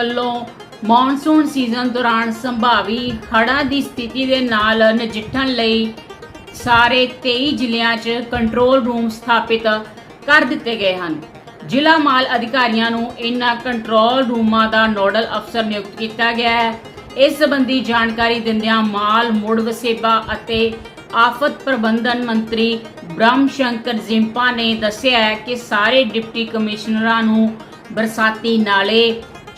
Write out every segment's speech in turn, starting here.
ਵੱਲੋਂ monsoon season ਦੌਰਾਨ ਸੰਭਾਵੀ ਹੜ੍ਹਾਂ ਦੀ ਸਥਿਤੀ ਦੇ ਨਾਲ ਨਜਿੱਠਣ ਲਈ ਸਾਰੇ 23 ਜ਼ਿਲ੍ਹਿਆਂ 'ਚ ਕੰਟਰੋਲ ਰੂਮ ਸਥਾਪਿਤ ਕਰ ਦਿੱਤੇ ਗਏ ਹਨ। ਜ਼ਿਲ੍ਹਾ ਮਾਲ ਅਧਿਕਾਰੀਆਂ ਨੂੰ ਇਨ੍ਹਾਂ ਕੰਟਰੋਲ ਰੂਮਾਂ ਦਾ ਨੋਡਲ ਅਫਸਰ ਨਿਯੁਕਤ ਕੀਤਾ ਗਿਆ ਹੈ। ਇਸ ਸੰਬੰਧੀ ਜਾਣਕਾਰੀ ਦਿੰਦਿਆਂ ਮਾਲ, ਮੁੜ ਵਸੇਬਾ ਅਤੇ ਆਫਤ ਪ੍ਰਬੰਧਨ ਮੰਤਰੀ ਬ੍ਰਹਮ ਸ਼ੰਕਰ ਜ਼ਿੰਪਾ ਨੇ ਦੱਸਿਆ ਹੈ ਕਿ ਸਾਰੇ ਡਿਪਟੀ ਕਮਿਸ਼ਨਰਾਂ ਨੂੰ ਬਰਸਾਤੀ ਨਾਲੇ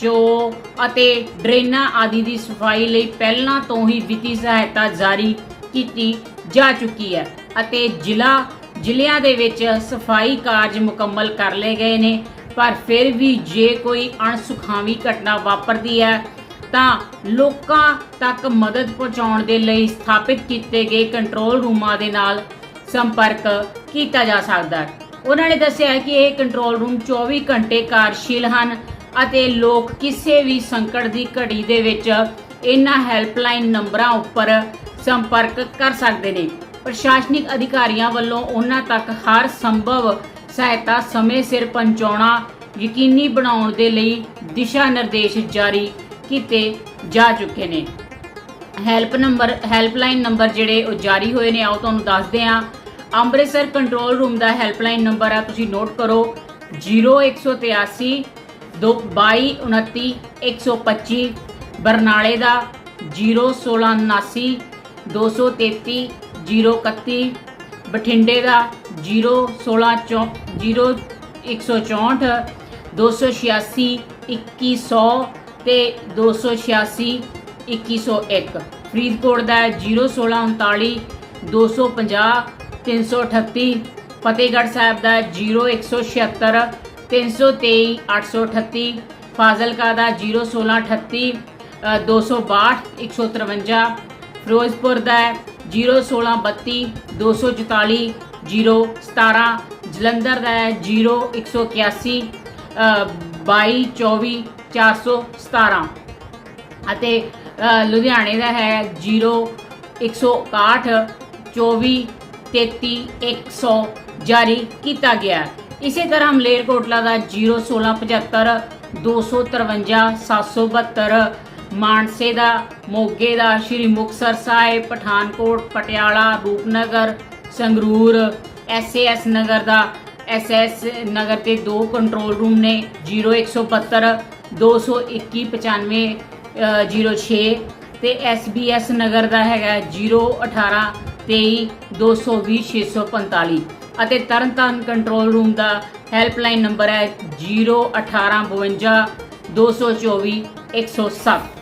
ਚੋ ਅਤੇ ਡਰੇਨਾਂ ਆਦਿ ਦੀ ਸਫ਼ਾਈ ਲਈ ਪਹਿਲਾਂ ਤੋਂ ਹੀ ਵਿੱਤੀ ਸਹਾਇਤਾ ਜਾਰੀ ਕੀਤੀ ਜਾ ਚੁੱਕੀ ਹੈ ਅਤੇ ਜ਼ਿਲ੍ਹਾ, ਜ਼ਿਲ੍ਹਿਆਂ ਦੇ ਵਿੱਚ ਸਫ਼ਾਈ ਕਾਰਜ ਮੁਕੰਮਲ ਕਰ ਲਏ ਗਏ ਨੇ। ਪਰ ਫਿਰ ਵੀ ਜੇ ਕੋਈ ਅਣਸੁਖਾਵੀ ਘਟਨਾ ਵਾਪਰਦੀ ਹੈ, ਤਾਂ ਲੋਕਾਂ ਤੱਕ ਮਦਦ ਪਹੁੰਚਾਉਣ ਦੇ ਲਈ ਸਥਾਪਿਤ ਕੀਤੇ ਗਏ ਕੰਟਰੋਲ ਰੂਮਾਂ ਦੇ ਨਾਲ ਸੰਪਰਕ ਕੀਤਾ ਜਾ ਸਕਦਾ ਹੈ। ਉਹਨਾਂ ਨੇ ਦੱਸਿਆ ਕਿ ਇਹ ਕੰਟਰੋਲ ਰੂਮ 24 ਘੰਟੇ ਕਾਰਜਸ਼ੀਲ ਹਨ ਅਤੇ ਲੋਕ ਕਿਸੇ ਵੀ ਸੰਕਟ ਦੀ ਘੜੀ ਦੇ ਵਿੱਚ ਇਹਨਾਂ ਹੈਲਪਲਾਈਨ ਨੰਬਰਾਂ ਉੱਪਰ ਸੰਪਰਕ ਕਰ ਸਕਦੇ ਨੇ। ਪ੍ਰਸ਼ਾਸਨਿਕ ਅਧਿਕਾਰੀਆਂ ਵੱਲੋਂ ਉਹਨਾਂ ਤੱਕ ਹਰ ਸੰਭਵ ਸਹਾਇਤਾ ਸਮੇਂ ਸਿਰ ਪਹੁੰਚਾਉਣਾ ਯਕੀਨੀ ਬਣਾਉਣ ਦੇ ਲਈ ਦਿਸ਼ਾ ਨਿਰਦੇਸ਼ ਜਾਰੀ ਕੀਤੇ ਜਾ ਚੁੱਕੇ ਨੇ। ਹੈਲਪ ਨੰਬਰ, ਹੈਲਪਲਾਈਨ ਨੰਬਰ ਜਿਹੜੇ ਉਹ ਜਾਰੀ ਹੋਏ ਨੇ, ਆਓ ਤੁਹਾਨੂੰ ਦੱਸਦੇ ਹਾਂ। ਅੰਮ੍ਰਿਤਸਰ ਕੰਟਰੋਲ ਰੂਮ ਦਾ ਹੈਲਪਲਾਈਨ ਨੰਬਰ ਆ, ਤੁਸੀਂ ਨੋਟ ਕਰੋ। 0183 2229 125 ਬਰਨਾਲੇ ਦਾ 0179 233 031 ਬਠਿੰਡੇ ਦਾ 0164 0164 286 2100 ਤੇ 286 2101 ਫਰੀਦਕੋਟ ਦਾ ਹੈ 0139 250 338 ਫਤਿਹਗੜ੍ਹ ਸਾਹਿਬ ਦਾ ਹੈ 0176 323 838 ਫਾਜ਼ਿਲਕਾ ਦਾ 0168 ਅ, 262 153 ਫਿਰੋਜ਼ਪੁਰ ਦਾ ਹੈ 0132 244 017 ਜਲੰਧਰ ਦਾ ਹੈ 0181 22 24 417 ਅਤੇ ਲੁਧਿਆਣੇ ਦਾ ਹੈ 0 161 24 33 100 ਜਾਰੀ ਕੀਤਾ ਗਿਆ। ਇਸੇ ਤਰ੍ਹਾਂ ਮਲੇਰਕੋਟਲਾ ਦਾ 01675 253 772 ਮਾਨਸੇ ਦਾ, ਮੋਗੇ ਦਾ, ਸ਼੍ਰੀ ਮੁਕਤਸਰ ਸਾਹਿਬ, ਪਠਾਨਕੋਟ, ਪਟਿਆਲਾ, ਰੂਪਨਗਰ, ਸੰਗਰੂਰ ਐਸਏਐਸ ਨਗਰ ਦਾ ਐਸਐਸ ਨਗਰ ਤੇ ਦੋ ਕੰਟਰੋਲ ਰੂਮ ਨੇ 0172 221 95 06 ਤੇ ਐਸਬੀਐਸ ਨਗਰ ਦਾ ਹੈਗਾ 018 23 220 645 ਅਤੇ ਤਰਨਤਾਰਨ ਕੰਟਰੋਲ ਰੂਮ ਦਾ ਹੈਲਪਲਾਈਨ ਨੰਬਰ ਹੈ 018 52 224 107